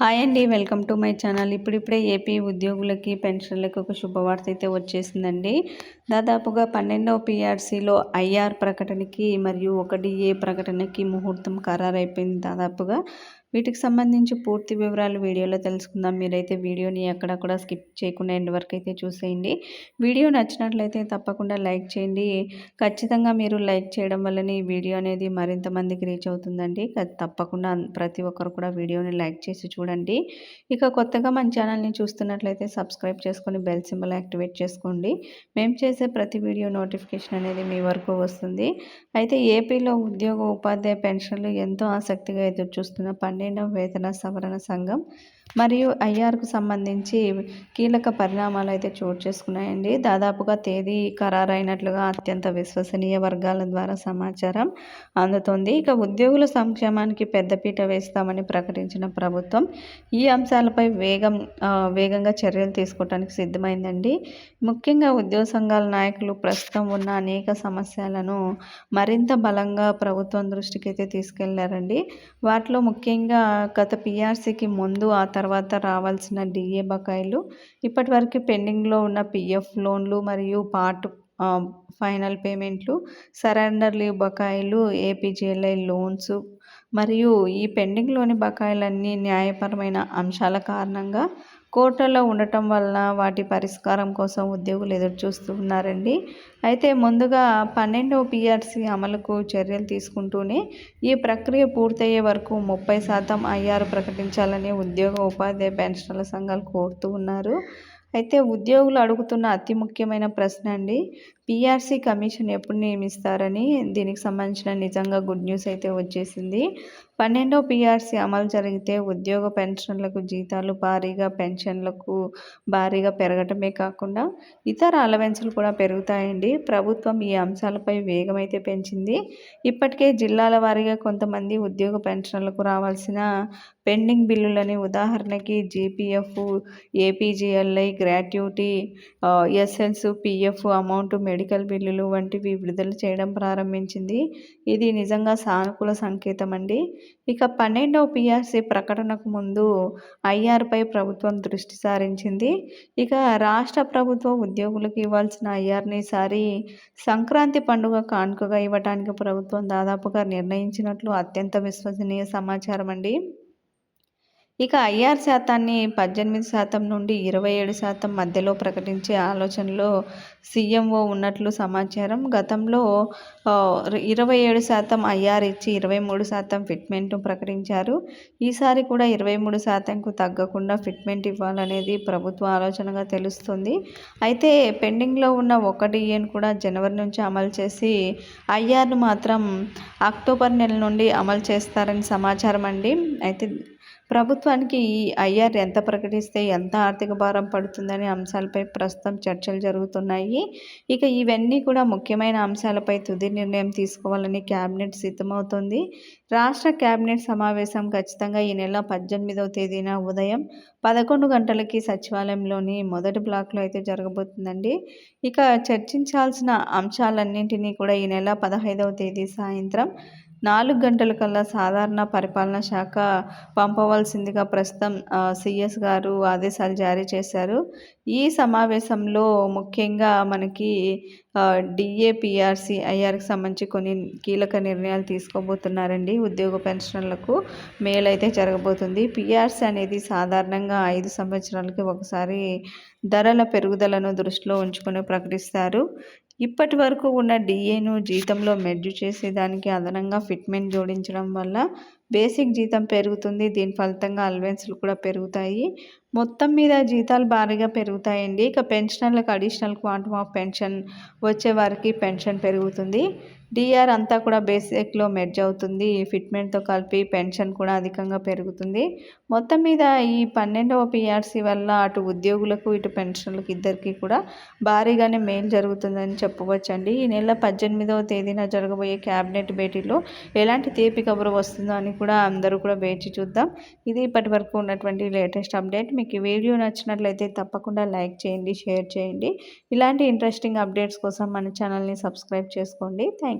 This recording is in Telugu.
హాయ్ అండి వెల్కమ్ టు మై ఛానల్. ఇప్పుడిప్పుడే ఏపీ ఉద్యోగులకి పెన్షన్లకు ఒక శుభవార్త అయితే వచ్చేసిందండి. దాదాపుగా పన్నెండవ పిఆర్సీలో ఐఆర్ ప్రకటనకి మరియు ఒక డిఏ ప్రకటనకి ముహూర్తం ఖరారైపోయింది దాదాపుగా. వీటికి సంబంధించి పూర్తి వివరాలు వీడియోలో తెలుసుకుందాం. మీరైతే వీడియోని ఎక్కడ కూడా స్కిప్ చేయకుండా ఎండ్ వరకు అయితే చూసేయండి. వీడియో నచ్చినట్లయితే తప్పకుండా లైక్ చేయండి. ఖచ్చితంగా మీరు లైక్ చేయడం వల్లనే ఈ వీడియో అనేది మరింత మందికి రీచ్ అవుతుందండి. తప్పకుండా ప్రతి ఒక్కరు కూడా వీడియోని లైక్ చేసి చూడండి. ఇక కొత్తగా మన ఛానల్ని చూస్తున్నట్లయితే సబ్స్క్రైబ్ చేసుకొని బెల్ సింబల్ యాక్టివేట్ చేసుకోండి. మేము చేసే ప్రతి వీడియో నోటిఫికేషన్ అనేది మీ వరకు వస్తుంది. అయితే ఏపీలో ఉద్యోగ ఉపాధ్యాయ పెన్షన్లు ఎంతో ఆసక్తిగా ఎదురు చూస్తున్న పన్నెండవ వేతన సవరణ సంఘం మరియు ఐఆర్కు సంబంధించి కీలక పరిణామాలు అయితే చోటు చేసుకున్నాయండి. దాదాపుగా తేదీ ఖరారైనట్లుగా అత్యంత విశ్వసనీయ వర్గాల ద్వారా సమాచారం అందుతుంది. ఇక ఉద్యోగుల సంక్షేమానికి పెద్దపీట వేస్తామని ప్రకటించిన ప్రభుత్వం ఈ అంశాలపై వేగం వేగంగా చర్యలు తీసుకోవడానికి సిద్ధమైందండి. ముఖ్యంగా ఉద్యోగ సంఘాల నాయకులు ప్రస్తుతం ఉన్న అనేక సమస్యలను మరింత బలంగా ప్రభుత్వం దృష్టికి అయితే తీసుకెళ్ళారండి. వాటిలో ముఖ్యంగా గత పిఆర్సీకి ముందు ఆ తర్వాత రావాల్సిన డిఏ బకాయిలు ఇప్పటి వరకు పెండింగ్లో ఉన్న పిఎఫ్ లోన్లు మరియు పార్ట్ ఫైనల్ పేమెంట్లు సరెండర్ లీవ్ బకాయిలు ఏపీజీఎల్ఐ లోన్స్ మరియు ఈ పెండింగ్లోని బకాయిలన్నీ న్యాయపరమైన అంశాల కారణంగా కోటలో ఉండటం వలన వాటి పరిష్కారం కోసం ఉద్యోగులు ఎదురు చూస్తున్నారండి అయితే ముందుగా పన్నెండవ పిఆర్సీ అమలుకు చర్యలు తీసుకుంటూనే ఈ ప్రక్రియ పూర్తయ్యే వరకు ముప్పై శాతం ఐఆర్ ప్రకటించాలని ఉద్యోగ ఉపాధ్యాయ పెన్షన్ల సంఘాలు కోరుతూ ఉన్నారు. అయితే ఉద్యోగులు అడుగుతున్న అతి ముఖ్యమైన ప్రశ్న అండి పిఆర్సీ కమిషన్ ఎప్పుడు నియమిస్తారని? దీనికి సంబంధించిన నిజంగా గుడ్ న్యూస్ అయితే వచ్చేసింది. పన్నెండో పిఆర్సీ అమలు జరిగితే ఉద్యోగ పెన్షన్లకు జీతాలు భారీగా పెన్షన్లకు భారీగా పెరగటమే కాకుండా ఇతర అలవెన్సులు కూడా పెరుగుతాయండి. ప్రభుత్వం ఈ అంశాలపై వేగమైతే పెంచింది. ఇప్పటికే జిల్లాల వారీగా కొంతమంది ఉద్యోగ పెన్షన్లకు రావాల్సిన పెండింగ్ బిల్లులని ఉదాహరణకి GPF APGLI gratuity SLs PF amount medical బిల్లులు వంటివి విడుదల చేయడం ప్రారంభించింది. ఇది నిజంగా సానుకూల సంకేతం అండి. ఇక పన్నెండవ పిఆర్సీ ప్రకటనకు ముందు ఐఆర్పై ప్రభుత్వం దృష్టి సారించింది. ఇక రాష్ట్ర ప్రభుత్వ ఉద్యోగులకు ఇవ్వాల్సిన ఐఆర్ని ఈసారి సంక్రాంతి పండుగ కానుకగా ఇవ్వడానికి ప్రభుత్వం దాదాపుగా నిర్ణయించినట్లు అత్యంత విశ్వసనీయ సమాచారం అండి. ఇక ఐఆర్ శాతాన్ని పద్దెనిమిది శాతం నుండి ఇరవై ఏడు శాతం మధ్యలో ప్రకటించే ఆలోచనలో సీఎంఓ ఉన్నట్లు సమాచారం. గతంలో ఇరవై ఏడు శాతం ఐఆర్ ఇచ్చి ఇరవై మూడు శాతం ఫిట్మెంట్ ప్రకటించారు. ఈసారి కూడా ఇరవై మూడు శాతంకు తగ్గకుండా ఫిట్మెంట్ ఇవ్వాలనేది ప్రభుత్వ ఆలోచనగా తెలుస్తుంది. అయితే పెండింగ్లో ఉన్న ఒక డిఎన్ కూడా జనవరి నుంచి అమలు చేసి ఐఆర్ను మాత్రం అక్టోబర్ నెల నుండి అమలు చేస్తారని సమాచారం అండి అయితే ప్రభుత్వానికి ఈ ఐఆర్ ఎంత ప్రకటిస్తే ఎంత ఆర్థిక భారం పడుతుందనే అంశాలపై ప్రస్తుతం చర్చలు జరుగుతున్నాయి. ఇక ఇవన్నీ కూడా ముఖ్యమైన అంశాలపై తుది నిర్ణయం తీసుకోవాలని క్యాబినెట్ సిద్ధమవుతుంది. రాష్ట్ర క్యాబినెట్ సమావేశం ఖచ్చితంగా ఈ నెల పద్దెనిమిదవ తేదీన ఉదయం పదకొండు గంటలకి సచివాలయంలోని మొదటి బ్లాక్లో అయితే జరగబోతుందండి. ఇక చర్చించాల్సిన అంశాలన్నింటినీ కూడా ఈ నెల పదహైదవ తేదీ సాయంత్రం నాలుగు గంటల కల్లా సాధారణ పరిపాలన శాఖ పంపవలసిందిగా ప్రస్తుతం సిఎస్ గారు ఆదేశాలు జారీ చేశారు. ఈ సమావేశంలో ముఖ్యంగా మనకి డిఏపిఆర్సి ఐఆర్కి సంబంధించి కొన్ని కీలక నిర్ణయాలు తీసుకోబోతున్నారండి ఉద్యోగ పెన్షన్లకు మేలైతే జరగబోతుంది. పిఆర్సి అనేది సాధారణంగా ఐదు సంవత్సరాలకి ఒకసారి ధరల పెరుగుదలను దృష్టిలో ఉంచుకొని ప్రకటిస్తారు. ఇప్పటి వరకు ఉన్న డిఏను జీతంలో మెర్జ్ చేసేదానికి అదనంగా ఫిట్మెంట్ జోడించడం వల్ల బేసిక్ జీతం పెరుగుతుంది. దీని ఫలితంగా అలవెన్స్లు కూడా పెరుగుతాయి. మొత్తం మీద జీతాలు భారీగా పెరుగుతాయండి. ఇక పెన్షనర్లకు అడిషనల్ క్వాంటమ్ ఆఫ్ పెన్షన్ వచ్చే వారికి పెన్షన్ పెరుగుతుంది. డిఆర్ అంతా కూడా బేసిక్లో మెర్జ్ అవుతుంది. ఫిట్మెంట్తో కలిపి పెన్షన్ కూడా అధికంగా పెరుగుతుంది. మొత్తం మీద ఈ పన్నెండవ పిఆర్సీ వల్ల అటు ఉద్యోగులకు ఇటు పెన్షన్లకు ఇద్దరికీ కూడా భారీగానే మేలు జరుగుతుందని చెప్పవచ్చండి ఈ నెల పద్దెనిమిదవ తేదీన జరగబోయే క్యాబినెట్ భేటీలో ఎలాంటి తీపి కబురు వస్తుందో అని కూడా అందరూ కూడా వేచి చూద్దాం. ఇది ఇప్పటి వరకు ఉన్నటువంటి లేటెస్ట్ అప్డేట్. మీకు ఈ వీడియో నచ్చినట్లయితే తప్పకుండా లైక్ చేయండి షేర్ చేయండి. ఇలాంటి ఇంట్రెస్టింగ్ అప్డేట్స్ కోసం మన ఛానల్ని సబ్స్క్రైబ్ చేసుకోండి. Thank